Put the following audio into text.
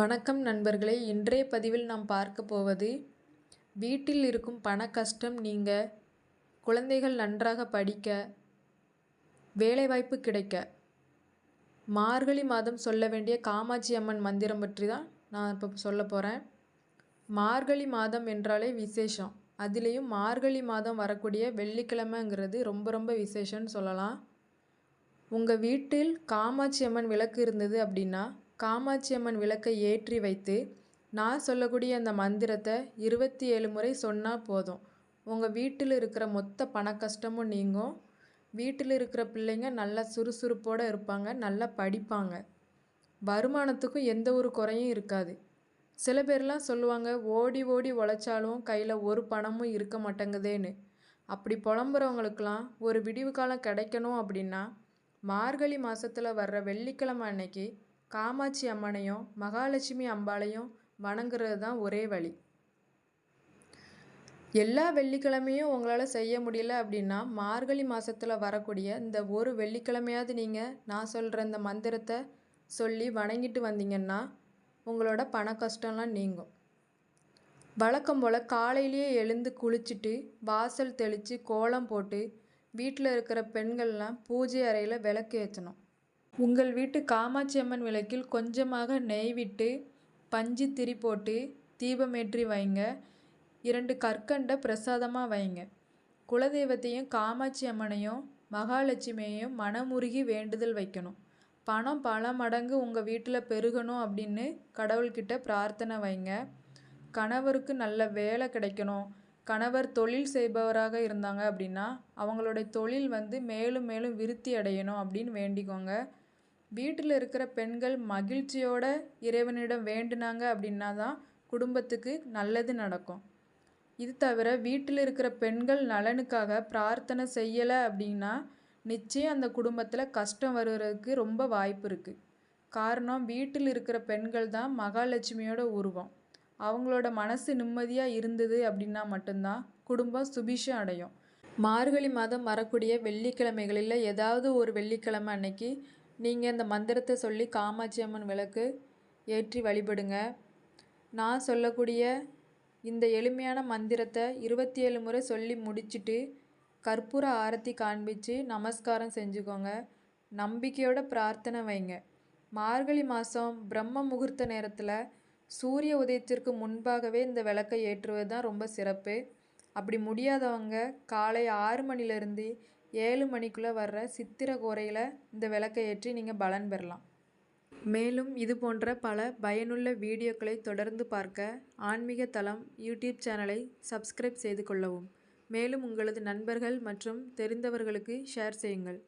வணக்கம் நண்பர்களே இன்றைய பதிவில் நாம் பார்க்க போவது வீட்டில் இருக்கும் பண கஷ்டம் நீங்க குழந்தைகள் நன்றாக படிக்க வேலைவாய்ப்பு கிடைக்க. மார்கழி மாதம் சொல்ல வேண்டிய காமாட்சி அம்மன் மந்திரம் பற்றி தான் நான் இப்போ சொல்ல போகிறேன் மார்கழி மாதம் என்றாலே விசேஷம். அதுலேயும் மார்கழி மாதம் வரக்கூடிய வெள்ளிக்கிழமைங்கிறது ரொம்ப ரொம்ப விசேஷம்னு சொல்லலாம். உங்கள் வீட்டில் காமாட்சி அம்மன் விளக்கு இருந்தது அப்படின்னா காமாட்சி அம்மன் விளக்கை ஏற்றி வைத்து நான் சொல்லக்கூடிய அந்த மந்திரத்தை இருபத்தி ஏழு முறை சொன்னால் போதும். உங்கள் வீட்டில் இருக்கிற மொத்த பண கஷ்டமும் நீங்கும். வீட்டில் இருக்கிற பிள்ளைங்க நல்லா சுறுசுறுப்போடு இருப்பாங்க நல்லா படிப்பாங்க. வருமானத்துக்கும் எந்த ஒரு குறையும் இருக்காது. சில பேர்லாம் சொல்லுவாங்க ஓடி ஓடி உழைச்சாலும் கையில் ஒரு பணமும் இருக்க மாட்டேங்குதேன்னு. அப்படி புலம்புறவங்களுக்கெல்லாம் ஒரு விடிவு காலம் கிடைக்கணும் அப்படின்னா மார்கழி மாதத்தில் வர்ற வெள்ளிக்கிழமை அன்னைக்கு காமாட்சி அம்மனையும் மகாலட்சுமி அம்பாளையும் வணங்குறது தான் ஒரே வழி. எல்லா வெள்ளிக்கிழமையும் உங்களால் செய்ய முடியல அப்படின்னா மார்கழி மாதத்தில் வரக்கூடிய இந்த ஒரு வெள்ளிக்கிழமையாவது நீங்கள் நான் சொல்கிற இந்த மந்திரத்தை சொல்லி வணங்கிட்டு வந்தீங்கன்னா உங்களோட பண கஷ்டம்லாம் நீங்கும். வழக்கம் போல் காலையிலேயே எழுந்து குளிச்சுட்டு வாசல் தெளித்து கோலம் போட்டு வீட்டில் இருக்கிற பெண்கள்லாம் பூஜை அறையில் விளக்கு ஏற்றணும் உங்கள் வீட்டு காமாட்சி அம்மன் விளக்கில் கொஞ்சமாக நெய் விட்டு பஞ்சு திரி போட்டு தீபமேற்றி வைங்க. இரண்டு கற்கண்டை பிரசாதமாக வைங்க. குலதெய்வத்தையும் காமாட்சி அம்மனையும் மகாலட்சுமியையும் மனமுருகி வேண்டுதல் வைக்கணும். பணம் பல மடங்கு உங்கள் வீட்டில் பெருகணும் அப்படின்னு கடவுள்கிட்ட பிரார்த்தனை வைங்க. கணவருக்கு நல்ல வேலை கிடைக்கணும். கணவர் தொழில் செய்பவராக இருந்தாங்க அப்படின்னா அவங்களுடைய தொழில் வந்து மேலும் மேலும் விருத்தி அடையணும் அப்படின்னு வேண்டிக்கோங்க. வீட்டில் இருக்கிற பெண்கள் மகிழ்ச்சியோட இறைவனிடம் வேண்டுனாங்க அப்படின்னா தான் குடும்பத்துக்கு நல்லது நடக்கும். இது தவிர வீட்டில் இருக்கிற பெண்கள் நலனுக்காக பிரார்த்தனை செய்யலை அப்படின்னா நிச்சயம் அந்த குடும்பத்தில் கஷ்டம் வருவதற்கு ரொம்ப வாய்ப்பு இருக்குது காரணம் வீட்டில் இருக்கிற பெண்கள் தான் மகாலட்சுமியோட உருவம். அவங்களோட மனசு நிம்மதியாக இருந்தது அப்படின்னா மட்டும்தான் குடும்பம் சுபிஷம் அடையும். மார்கழி மாதம் வரக்கூடிய வெள்ளிக்கிழமைகளில் ஏதாவது ஒரு வெள்ளிக்கிழமை அன்னைக்கு நீங்கள் இந்த மந்திரத்தை சொல்லி காமாட்சி அம்மன் விளக்கு ஏற்றி வழிபடுங்க. நான் சொல்லக்கூடிய இந்த எளிமையான மந்திரத்தை இருபத்தி ஏழு முறை சொல்லி முடிச்சுட்டு கற்பூர ஆரத்தி காண்பித்து நமஸ்காரம் செஞ்சுக்கோங்க. நம்பிக்கையோட பிரார்த்தனை வைங்க. மார்கழி மாதம் பிரம்ம முகூர்த்த நேரத்தில் சூரிய உதயத்திற்கு முன்பாகவே இந்த விளக்கை ஏற்றுவது தான் ரொம்ப சிறப்பு. அப்படி முடியாதவங்க காலை ஆறு மணிலேருந்து ஏழு மணிக்குள்ளே வர்ற சித்திர கோரையில் இந்த விளக்கை ஏற்றி நீங்கள் பலன் பெறலாம். மேலும் இது போன்ற பல பயனுள்ள வீடியோக்களை தொடர்ந்து பார்க்க ஆன்மீக தளம் யூடியூப் சேனலை சப்ஸ்கிரைப் செய்து கொள்ளவும். மேலும் உங்களது நண்பர்கள் மற்றும் தெரிந்தவர்களுக்கு ஷேர் செய்யுங்கள்.